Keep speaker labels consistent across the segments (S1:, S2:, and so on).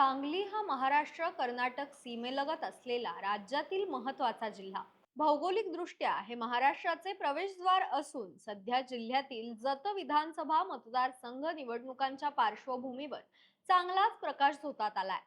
S1: सांगली हा महाराष्ट्र कर्नाटक सीमेलगत असलेला राज्यातील महत्त्वाचा जिल्हा. भौगोलिक दृष्ट्या हे महाराष्ट्राचे प्रवेशद्वार असून सध्या जिल्ह्यातील जत विधानसभा मतदारसंघ निवडणुकांच्या पार्श्वभूमीवर चांगलाच प्रकाश झोतात आलाय.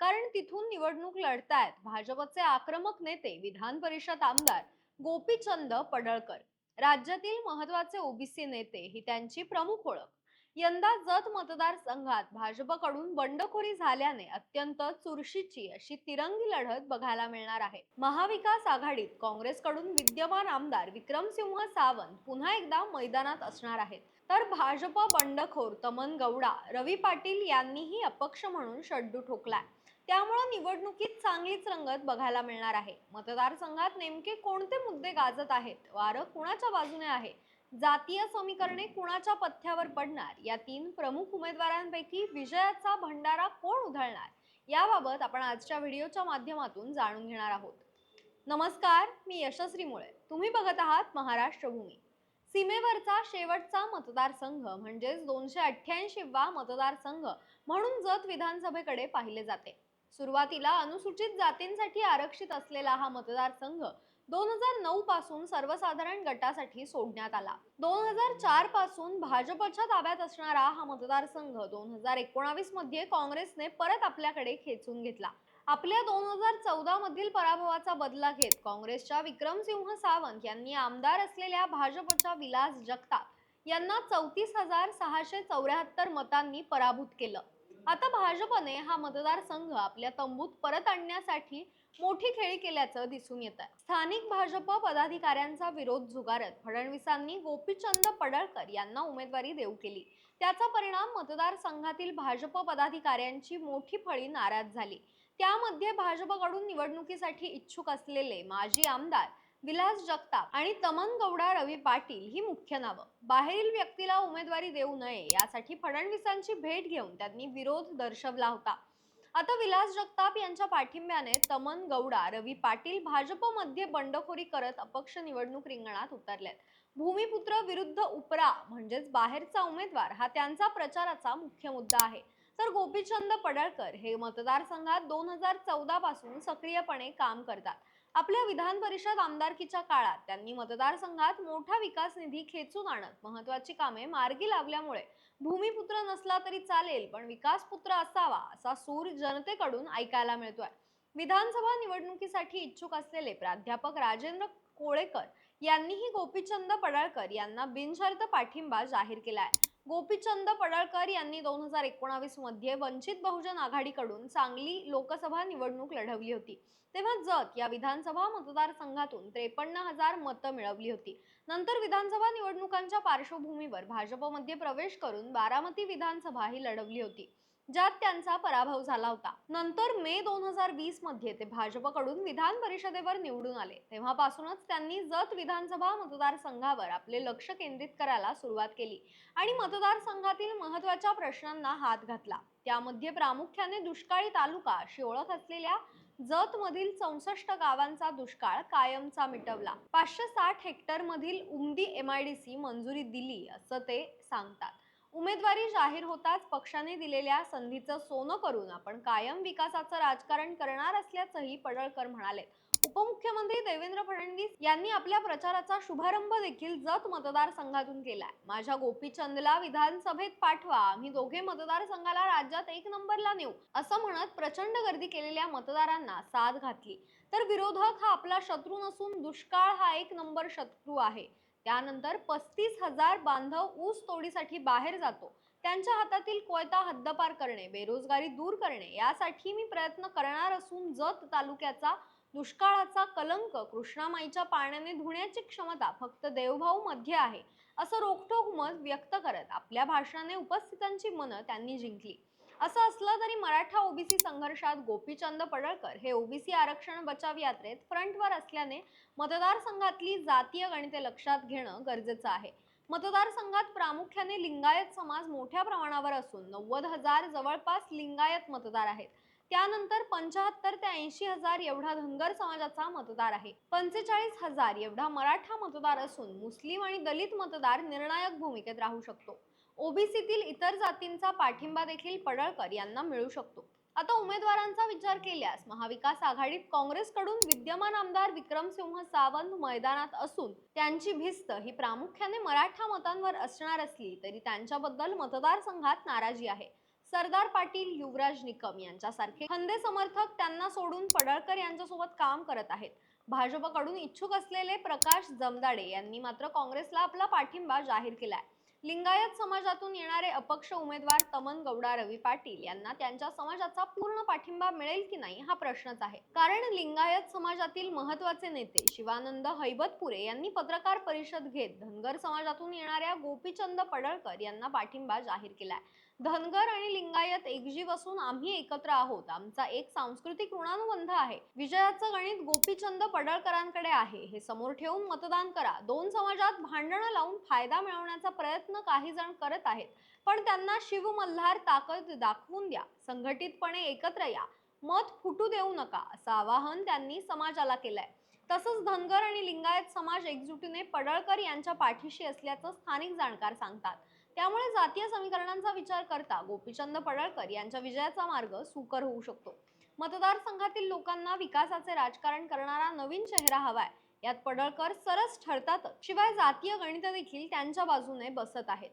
S1: कारण तिथून निवडणूक लढतायत भाजपचे आक्रमक नेते विधान परिषद आमदार गोपीचंद पडळकर. राज्यातील महत्त्वाचे ओबीसी नेते ही त्यांची प्रमुख ओळख. यंदा जत मतदारसंघात भाजपकडून बंडखोरी झाल्याने अत्यंत चुरशीची अशी तिरंगी लढत बघायला मिळणार आहे. महाविकास आघाडीत काँग्रेसकडून विद्यमान आमदार विक्रमसिंह सावंत पुन्हा एकदा मैदानात असणार आहेत. तर भाजप बंडखोर तमन गौडा रवी पाटील यांनीही अपक्ष म्हणून शड्डू ठोकलाय. त्यामुळे निवडणुकीत चांगलीच रंगत बघायला मिळणार आहे. मतदारसंघात नेमके कोणते मुद्दे गाजत आहेत? वारं कुणाच्या बाजूने आहे? जातीय समीकरणे कुणाच्या पथ्यावर पडणार? या तीन प्रमुख उमेदवारांपैकी विजयाचा भंडारा कोण उधळणार? याबाबत आपण आजच्या व्हिडिओच्या माध्यमातून जाणून घेणार आहोत. नमस्कार मी यशस्वी मुळे. तुम्ही बघत आहात महाराष्ट्र भूमी सीमेवरचा शेवटचा मतदारसंघ म्हणजेच दोनशे अठ्ठ्याऐंशी वा मतदारसंघ म्हणून जत विधानसभेकडे पाहिले जाते. सुरुवातीला अनुसूचित जातींसाठी आरक्षित असलेला हा मतदारसंघ दोन हजार नऊ पासून सर्वसाधारण गटासाठी सोडण्यात आला. दोन हजार चारपासून भाजपच्या ताब्यात असणारा हा मतदारसंघ दोन हजार एकोणावीसमध्ये काँग्रेसने परत आपल्याकडे खेचून घेतला. आपल्या दोन हजार चौदा मधील पराभवाचा बदला घेत काँग्रेसच्या विक्रमसिंह सावंत यांनी आमदार असलेल्या भाजपच्या विलास जगताप यांना चौतीस हजार सहाशे चौऱ्याहत्तर मतांनी पराभूत केलं. आता भाजपने हा मतदारसंघ आपल्या तंबूत परत आणण्यासाठी मोठी खेळी केल्याचं दिसून येत आहे स्थानिक भाजप पदाधिकाऱ्यांचा विरोध झुगारत फडणवीसांनी गोपीचंद पडळकर यांना उमेदवारी देऊ केली. त्याचा परिणाम मतदारसंघातील भाजप पदाधिकाऱ्यांची मोठी फळी नाराज झाली. त्यामध्ये भाजपकडून निवडणुकीसाठी इच्छुक असलेले माजी आमदार विलास जगताप आणि तमन गौडा रवी पाटील ही मुख्य नावं. बाहेरील व्यक्तीला उमेदवारी देऊ नये यासाठी फडणवीसांची भेट घेऊन त्यांनी विरोध दर्शवला होता. आता विलास जगताप यांच्या पाठिंब्याने तमन गौडा रवी पाटील भाजपमध्ये बंडखोरी करत अपक्ष निवडणूक रिंगणात उतरलेत. भूमिपुत्र विरुद्ध उपरा म्हणजेच बाहेरचा उमेदवार हा त्यांचा प्रचाराचा मुख्य मुद्दा आहे. तर गोपीचंद पडळकर हे मतदारसंघात दोन हजार चौदा पासून सक्रियपणे काम करतात. आपल्या विधान परिषद आमदारकीच्या काळात त्यांनी मतदारसंघात मोठा विकास निधी खेचून आणत महत्वाची कामे मार्गी लावल्यामुळे भूमिपुत्र नसला तरी चालेल पण विकासपुत्र असावा असा सूर जनतेकडून ऐकायला मिळतोय. विधानसभा निवडणुकीसाठी इच्छुक असलेले प्राध्यापक राजेंद्र कोळेकर यांनीही गोपीचंद पडळकर यांना बिनशर्त पाठिंबा जाहीर केला आहे गोपीचंद पडळकर यांनी दोन हजार एकोणावीसमध्ये वंचित बहुजन आघाडीकडून सांगली लोकसभा निवडणूक लढवली होती. तेव्हा जत या विधानसभा मतदारसंघातून त्रेपन्न हजार मतं मिळवली होती. नंतर विधानसभा निवडणुकांच्या पार्श्वभूमीवर भाजपमध्ये प्रवेश करून बारामती विधानसभा ही लढवली होती. ज्यात त्यांचा पराभव झाला होता. नंतर मे दोन हजार वीसमध्ये ते भाजपकडून विधान परिषदेवर निवडून आले. तेव्हापासूनच त्यांनी जत विधानसभा मतदारसंघावर आपले लक्ष केंद्रित करायला सुरुवात केली आणि मतदारसंघातील महत्त्वाच्या प्रश्नांना हात घातला. त्यामध्ये प्रामुख्याने दुष्काळी तालुका अशी ओळख असलेल्या जत मधील चौसष्ट गावांचा दुष्काळ कायमचा मिटवला. पाचशे साठ हेक्टर मधील उमदी एमआयडीसी मंजुरी दिली असं ते सांगतात. उमेदवारी जाहीर होताच पक्षाने दिलेल्या संधीचं सोनं करून आपण कायम विकासाचं राजकारण करणार असल्याचंही पडळकर म्हणाले. उपमुख्यमंत्री देवेंद्र फडणवीस यांनी आपल्या प्रचाराचा शुभारंभ देखील जत मतदारसंघातून केलाय. माझ्या गोपीचंदला विधानसभेत पाठवा आम्ही दोघे मतदारसंघाला राज्यात एक नंबरला नेऊ असं म्हणत प्रचंड गर्दी केलेल्या मतदारांना साथ घातली. तर विरोधक हा आपला शत्रू नसून दुष्काळ हा एक नंबर शत्रू आहे. त्यानंतर पस्तीस हजार बांधव ऊस तोडीसाठी बाहेर जातो. त्यांच्या हातातील कोयता हद्दपार करणे बेरोजगारी दूर करणे यासाठी मी प्रयत्न करणार असून जत तालुक्याचा दुष्काळाचा कलंक कृष्णामाईच्या पाण्याने धुण्याची क्षमता फक्त देवभाऊ मध्ये आहे असं रोखठोक मत व्यक्त करत आपल्या भाषणाने उपस्थितांची मनं त्यांनी जिंकली. असं असलं तरी मराठा ओबीसी संघर्षात गोपीचंद पडळकर हे ओबीसी आरक्षण बचाव यात्रेत फ्रंटवर असल्याने मतदारसंघातली जातीय गणिते लक्षात घेणं गरजेचं आहे. मतदारसंघात प्रामुख्याने लिंगायत समाज मोठ्या प्रमाणावर असून नव्वद हजार जवळपास लिंगायत मतदार आहेत. त्यानंतर पंचाहत्तर ते ऐंशी हजार एवढा धनगर समाजाचा मतदार आहे. पंचेचाळीस हजार एवढा मराठा मतदार असून मुस्लिम आणि दलित मतदार निर्णायक भूमिकेत राहू शकतो. ओबीसीतील इतर जातींचा पाठिंबा देखील पडळकर यांना मिळू शकतो. आता उमेदवारांचा विचार केल्यास महाविकास आघाडीत काँग्रेसकडून विद्यमान आमदार विक्रमसिंह सावंत मैदानात असून त्यांची भिस्त ही प्रामुख्याने मराठा मतांवर असणार असली तरी त्यांच्याबद्दल मतदारसंघात नाराजी आहे. सरदार पाटील युवराज निकम यांच्यासारखे खंदे समर्थक त्यांना सोडून पडळकर यांच्यासोबत काम करत आहेत. भाजपकडून इच्छुक असलेले प्रकाश जमदाडे यांनी मात्र काँग्रेसला आपला पाठिंबा जाहीर केलाय. लिंगायत समाजातून येणारे अपक्ष उमेदवार तमन गौडा रवी पाटील यांना त्यांच्या समाजाचा पूर्ण पाठिंबा मिळेल की नाही हा प्रश्नच आहे. कारण लिंगायत समाजातील महत्त्वाचे नेते शिवानंद हैबतपुरे यांनी पत्रकार परिषद घेत धनगर समाजातून येणाऱ्या गोपीचंद पडळकर यांना पाठिंबा जाहीर केलाय. धनगर आणि लिंगायत एकजीव असून आम्ही एकत्र आहोत. आमचा एक सांस्कृतिक ऋणानुबंध आहे. विजयाचं गणित गोपीचंद पडळकरांकडे आहे. हे समोर ठेवून मतदान करा. दोन समाजात भांडणं लावून फायदा मिळवण्याचा प्रयत्न काही जण करत आहेत. पण त्यांना शिव मल्हार ताकद दाखवून द्या. संघटितपणे एकत्र या. मत फुटू देऊ नका असं आवाहन त्यांनी समाजाला केलंय. तसंच धनगर आणि लिंगायत समाज एकजुटीने पडळकर यांच्या पाठीशी असल्याचं स्थानिक जाणकार सांगतात. त्यामुळे जातीय समीकरणांचा विचार करता गोपीचंद पडळकर यांच्या विजयाचा मार्ग सुकर होऊ शकतो. मतदारसंघातील लोकांना विकासाचे राजकारण करणारा नवीन चेहरा हवाय. यात पडळकर सरस ठरतातच शिवाय जातीय गणित देखील त्यांच्या बाजूने बसत आहेत.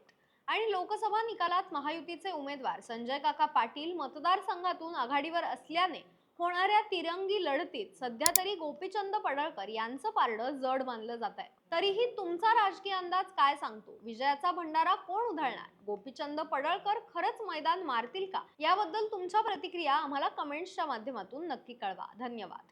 S1: आणि लोकसभा निकालात महायुतीचे उमेदवार संजय काका पाटील मतदारसंघातून आघाडीवर असल्याने होणाऱ्या तिरंगी लढतीत सध्या तरी गोपीचंद पडळकर यांचं पारडं जड मानलं जात आहे तरीही तुमचा राजकीय अंदाज काय सांगतो? विजयाचा भंडारा कोण उधळणार? गोपीचंद पडळकर खरंच मैदान मारतील का? याबद्दल तुमच्या प्रतिक्रिया आम्हाला कमेंट्सच्या माध्यमातून नक्की कळवा. धन्यवाद.